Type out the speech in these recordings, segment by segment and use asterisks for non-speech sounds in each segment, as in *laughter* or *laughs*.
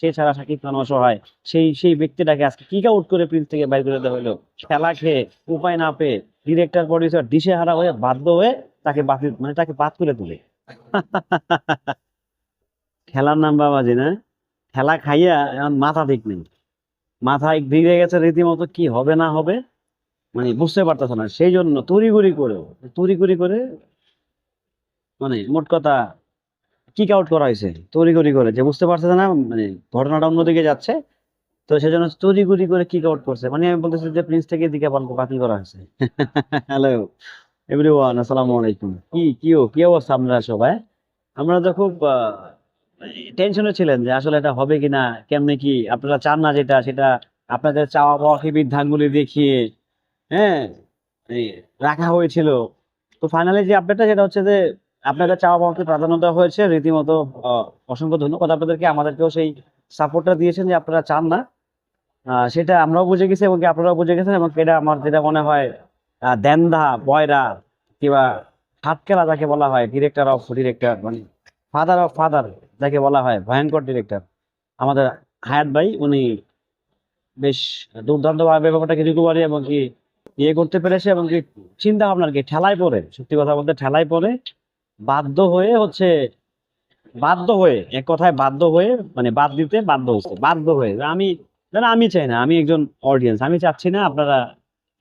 সে ছাড়া সাকিব খান অসহায়। সেই সেই ব্যক্তিটাকে আজকে কিক আউট করে প্রিন্স থেকে বাইর করে দেওয়া হলো। খেলা খেয়ে উপায় না পেয়ে ডিরেক্টর প্রডিউসার দিশে হারা হয়ে বাধ্য হয়ে তাকে বাতিল মানে তাকে বাদ করে তুলে। *laughs* খেলার নাম বাবা বাবাজি না? খেলা খাইয়া এখন মাথা ঠিক নেই। মাথা ভিড়ে গেছে রীতিমতো, কি হবে না হবে? মানে বুঝতে পারতেছে না। সেই জন্য তড়িঘড়ি করে তড়িঘড়ি করে মানে মোট কথা কিক আউট করা হয়েছে, তড়িঘড়ি করে, যে বুঝতে পারছে না মানে ঘটনাটা অন্যদিকে যাচ্ছে, তো সেজন্য তড়িঘড়ি করে কিক আউট করছে। মানে আমি বলতেছি যে প্রিন্স থেকে দিকে বাতিল করা হয়েছে। *laughs* হ্যালো এভরিওয়ান আসসালামু আলাইকুম। কি কি কি অবস্থা আপনারা সবাই? আমরা তো খুব টেনশনে ছিলেন যে আসলে এটা হবে কিনা, কেমনে কি, আপনারা চান না যেটা, সেটা আপনাদের চাওয়া পাওয়া বিধানগুলি দেখিয়ে হ্যাঁ রাখা হয়েছিল। তো ফাইনালি যে আপডেটটা সেটা হচ্ছে যে আপনাদের চাওয়া পাওয়াকে প্রাধান্য দেওয়া হয়েছে। রীতিমতো অসংখ্য ধন্যবাদ আপনাদেরকে। আমাদেরকেও সেই সাপোর্টটা দিয়েছেন যে আপনারা চান না। সেটা আমরাও বুঝে গেছি এবং আপনারাও বুঝে গেছেন এবং এটা আমার যেটা মনে হয় দেন্দা, বয়রা কিংবা হাতকেলা যাকে বলা হয় ডিরেক্টর অফ ডিরেক্টর মানে ফাদার অফ ফাদার যাকে বলা হয়, ভয়ঙ্কর ডিরেক্টর আমাদের হায়াত ভাই, উনি বেশ দুর্দান্তভাবে ব্যাপারটাকে রিকভারি এবং কি ইয়ে করতে পেরেছে এবং কি চিন্তা ভাবনার কি ঠেলায় পড়ে। সত্যি কথা বলতে ঠেলায় পড়ে। বাধ্য হয়ে হচ্ছে, বাধ্য হয়ে, এক কথায় বাধ্য হয়ে মানে বাদ দিতে বাধ্য হচ্ছে, বাধ্য হয়ে। আমি, না আমি চাই না, আমি একজন অডিয়েন্স আমি চাচ্ছি না আপনারা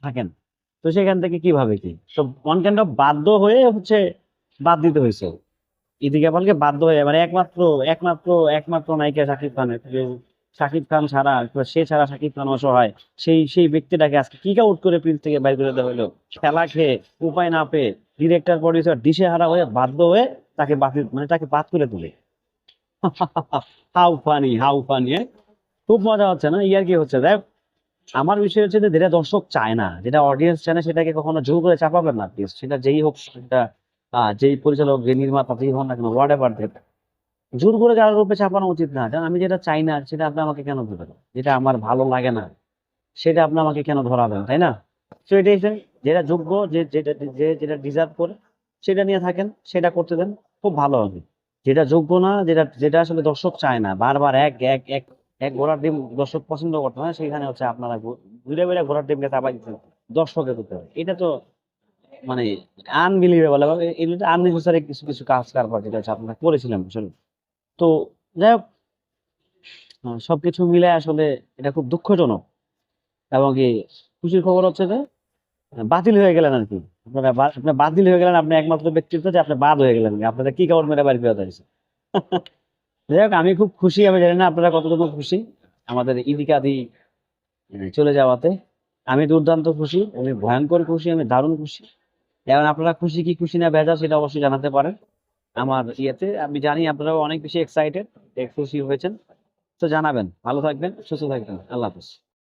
থাকেন। তো সেখান থেকে কীভাবে কি? তো ওয়ান কাইন্ড অফ বাধ্য হয়ে হচ্ছে বাদ দিতে হয়েছে। ইদিকে বলকে বাধ্য হয়ে মানে একমাত্র একমাত্র একমাত্র নায়িকা শাকিব খানের শাকিব খান ছাড়া সে ছাড়া শাকিব খান অসহায়, সেই সেই ব্যক্তিটাকে আজকে কিক আউট করে প্রিন্স থেকে বাইর করে দেওয়া হলো। খেলা খেয়ে উপায় না পেয়ে ডিরেক্টর প্রডিউসার দিশে হারা হয়ে বাধ্য হয়ে তাকে বাতিল মানে তাকে বাদ করে তুলে। হাউ ফানি হাউ ফানি খুব মজা হচ্ছে না? ইয়ার কি হচ্ছে? দেখ, আমার বিষয় হচ্ছে যে যেটা দর্শক চায় না, যেটা অডিয়েন্স চায় না, সেটাকে কখনো জোর করে চাপাবেন না সেটা যেই হোক, সেটা যেই পরিচালক, যে নির্মাতা, যেই হন না কেন হোয়াট এভার জোর করে কারোর উপরে চাপানো উচিত না আমি যেটা চাই না, সেটা আপনি আমাকে কেন দেবেন যেটা আমার ভালো লাগে না, সেটা আপনি আমাকে কেন ধরাবেন, তাই না? তো এটাই যেটা যোগ্য, যে যেটা যে যেটা ডিজার্ভ করে, সেটা নিয়ে থাকেন, সেটা করতে দেন, খুব ভালো হবে। যেটা যোগ্য না, যেটা যেটা আসলে দর্শক চায় না, বারবার এক এক এক এক ঘোড়ার ডিম দর্শক পছন্দ করতে হয় সেখানে হচ্ছে আপনারা ঘুরে ঘুরে ঘোড়ার ডিমকে চাপাই দিচ্ছেন দর্শকের করতে হবে। এটা তো মানে আনবিলিভেবল এগুলো আননেসেসারি কিছু কিছু কাজ কারবার যেটা হচ্ছে আপনারা করেছিলেন আসলে তো যাই হোক সবকিছু মিলে আসলে এটা খুব দুঃখজনক। এবং কি খুশির খবর হচ্ছে যে বাতিল হয়ে গেলেন আর কি। আপনারা আপনি বাতিল হয়ে গেলেন, আপনি একমাত্র ব্যক্তিত্ব যে আপনি বাদ হয়ে গেলেন। আপনাদের কি খবর মেরে বাড়ি ফেরত আসছে? *laughs* যাই হোক, আমি খুব খুশি, আমি জানি না আপনারা কতটুকু খুশি। আমাদের ইদিকাদি চলে যাওয়াতে আমি দুর্দান্ত খুশি আমি ভয়ঙ্কর খুশি, আমি দারুণ খুশি। এখন আপনারা খুশি কি খুশি না ভেজা সেটা অবশ্যই জানাতে পারেন। আমার ইয়েতে। আমি জানি আপনারাও অনেক বেশি এক্সাইটেড এক্সক্লুসিভ হয়েছেন। তো জানাবেন। ভালো থাকবেন, সুস্থ থাকবেন। আল্লাহ হাফিজ।